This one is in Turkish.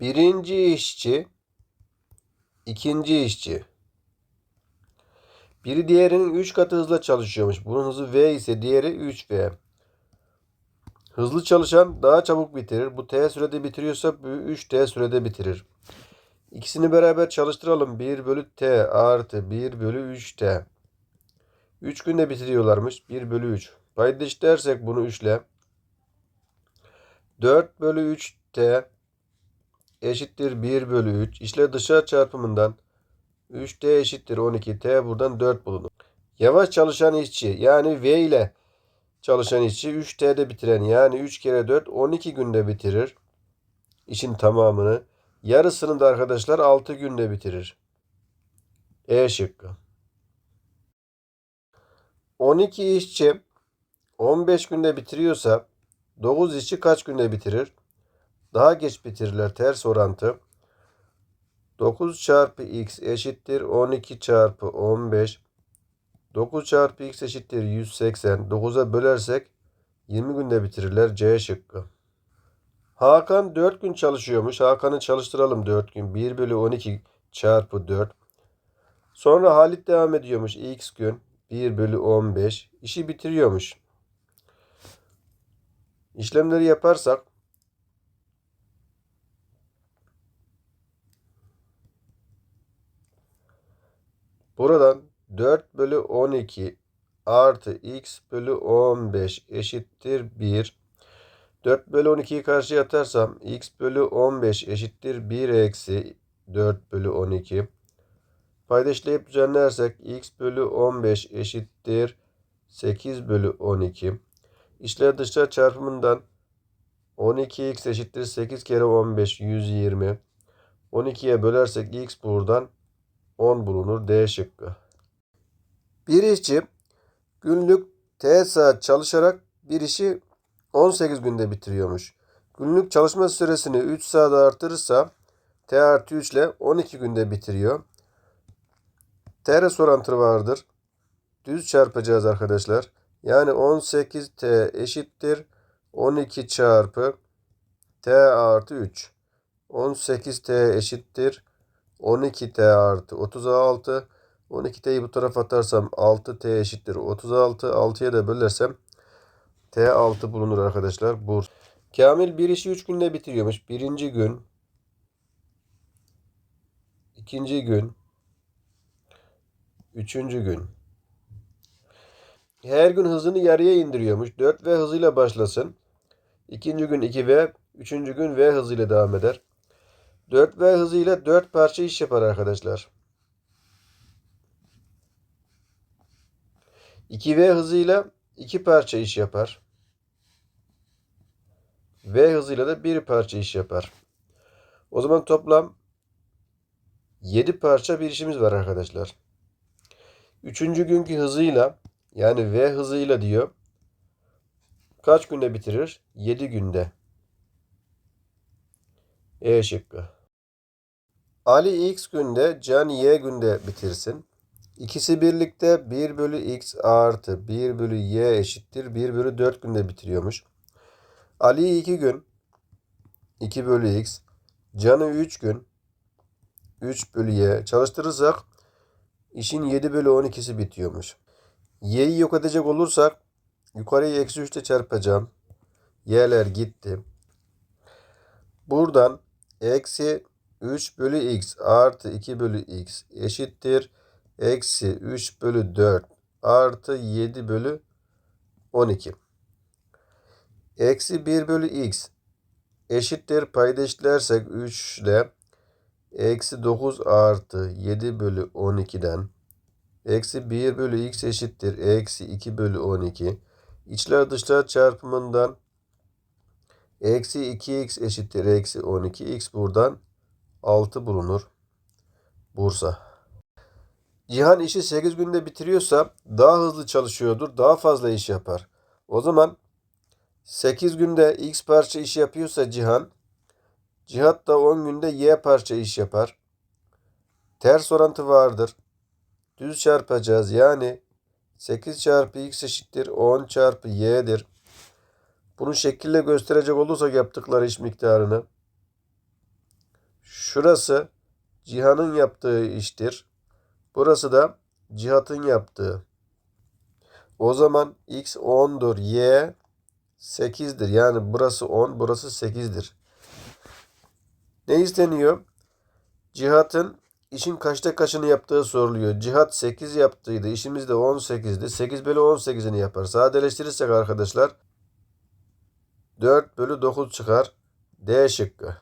Birinci işçi, ikinci işçi. Biri diğerinin 3 katı hızla çalışıyormuş. Bunun hızı V ise diğeri 3V. Hızlı çalışan daha çabuk bitirir. Bu T sürede bitiriyorsa bu 3T sürede bitirir. İkisini beraber çalıştıralım. 1 bölü T artı 1 bölü 3T. 3 günde bitiriyorlarmış. 1 bölü 3. Paydaş dersek bunu 3 ile. 4 bölü 3T eşittir 1 bölü 3. İşle dışarı çarpımından 3T eşittir 12. T buradan 4 bulunur. Yavaş çalışan işçi yani V ile çalışan işçi 3T'de bitiren yani 3 kere 4 12 günde bitirir. İşin tamamını. Yarısını da arkadaşlar 6 günde bitirir. E şıkkı. 12 işçi 15 günde bitiriyorsa 9 işçi kaç günde bitirir? Daha geç bitirirler ters orantı. 9 çarpı x eşittir 12 çarpı 15. 9 çarpı x eşittir 180. 9'a bölersek 20 günde bitirirler. C şıkkı. Hakan 4 gün çalışıyormuş. Hakan'ı çalıştıralım 4 gün. 1 bölü 12 çarpı 4. Sonra Halit devam ediyormuş. X gün. 1 bölü 15. İşi bitiriyormuş. İşlemleri yaparsak Buradan 4 bölü 12 artı x bölü 15 eşittir 1. 4 bölü 12'yi karşıya atarsam x bölü 15 eşittir 1 eksi 4 bölü 12. Paydaşlayıp düzenlersek x bölü 15 eşittir 8 bölü 12. İşler dışlar çarpımından 12x eşittir 8 kere 15 120. 12'ye bölersek x buradan 10 bulunur. D şıkkı. Bir işçi günlük T saat çalışarak bir işi 18 günde bitiriyormuş. Günlük çalışma süresini 3 saat artırırsa T artı 3 ile 12 günde bitiriyor. TRS orantı vardır. Düz çarpacağız arkadaşlar. Yani 18T eşittir 12 çarpı T artı 3. 18T eşittir 12T artı 36. 12T'yi bu tarafa atarsam 6T eşittir 36. 6'ya da bölersem T6 bulunur arkadaşlar. Burs. Kamil bir işi 3 günde bitiriyormuş. Birinci gün. ikinci gün. Üçüncü gün. Her gün hızını yarıya indiriyormuş. 4 V hızıyla başlasın. İkinci gün 2 V. Üçüncü gün V hızıyla devam eder. 4V hızıyla 4 parça iş yapar arkadaşlar. 2V hızıyla 2 parça iş yapar. V hızıyla da 1 parça iş yapar. O zaman toplam 7 parça bir işimiz var arkadaşlar. Üçüncü günkü hızıyla yani V hızıyla diyor. Kaç günde bitirir? 7 günde. E şıkkı. Ali x günde, Can y günde bitirsin. İkisi birlikte 1 bölü x artı 1 bölü y eşittir 1 bölü 4 günde bitiriyormuş. Ali 2 gün 2 bölü x. Can'ı 3 gün 3 bölü y. Çalıştırırsak işin 7 bölü 12'si bitiyormuş. Y'yi yok edecek olursak yukarıyı eksi 3 ile çarpacağım. Y'ler gitti. Buradan eksi 3 bölü x artı 2 bölü x eşittir. Eksi 3 bölü 4 artı 7 bölü 12. Eksi 1 bölü x eşittir. Payda eşitlersek 3 ile eksi 9 artı 7 bölü 12'den eksi 1 bölü x eşittir. Eksi 2 bölü 12. İçler dışlar çarpımından eksi 2x eşittir. Eksi 12. x buradan 6 bulunur. Bursa. Cihan işi 8 günde bitiriyorsa daha hızlı çalışıyordur. Daha fazla iş yapar. O zaman 8 günde X parça iş yapıyorsa Cihan, Cihat da 10 günde Y parça iş yapar. Ters orantı vardır. Düz çarpacağız. Yani 8 çarpı X eşittir 10 çarpı Y'dir. Bunu şekille gösterecek olursak yaptıkları iş miktarını Şurası Cihan'ın yaptığı iştir. Burası da Cihat'ın yaptığı. O zaman x 10'dur. Y 8'dir. Yani burası 10, burası 8'dir. Ne isteniyor? Cihat'ın işin kaçta kaçını yaptığı soruluyor. Cihat 8 yaptıydı. İşimiz de 18'di. 8 bölü 18'ini yapar. Sadeleştirirsek arkadaşlar 4 bölü 9 çıkar. D şıkkı.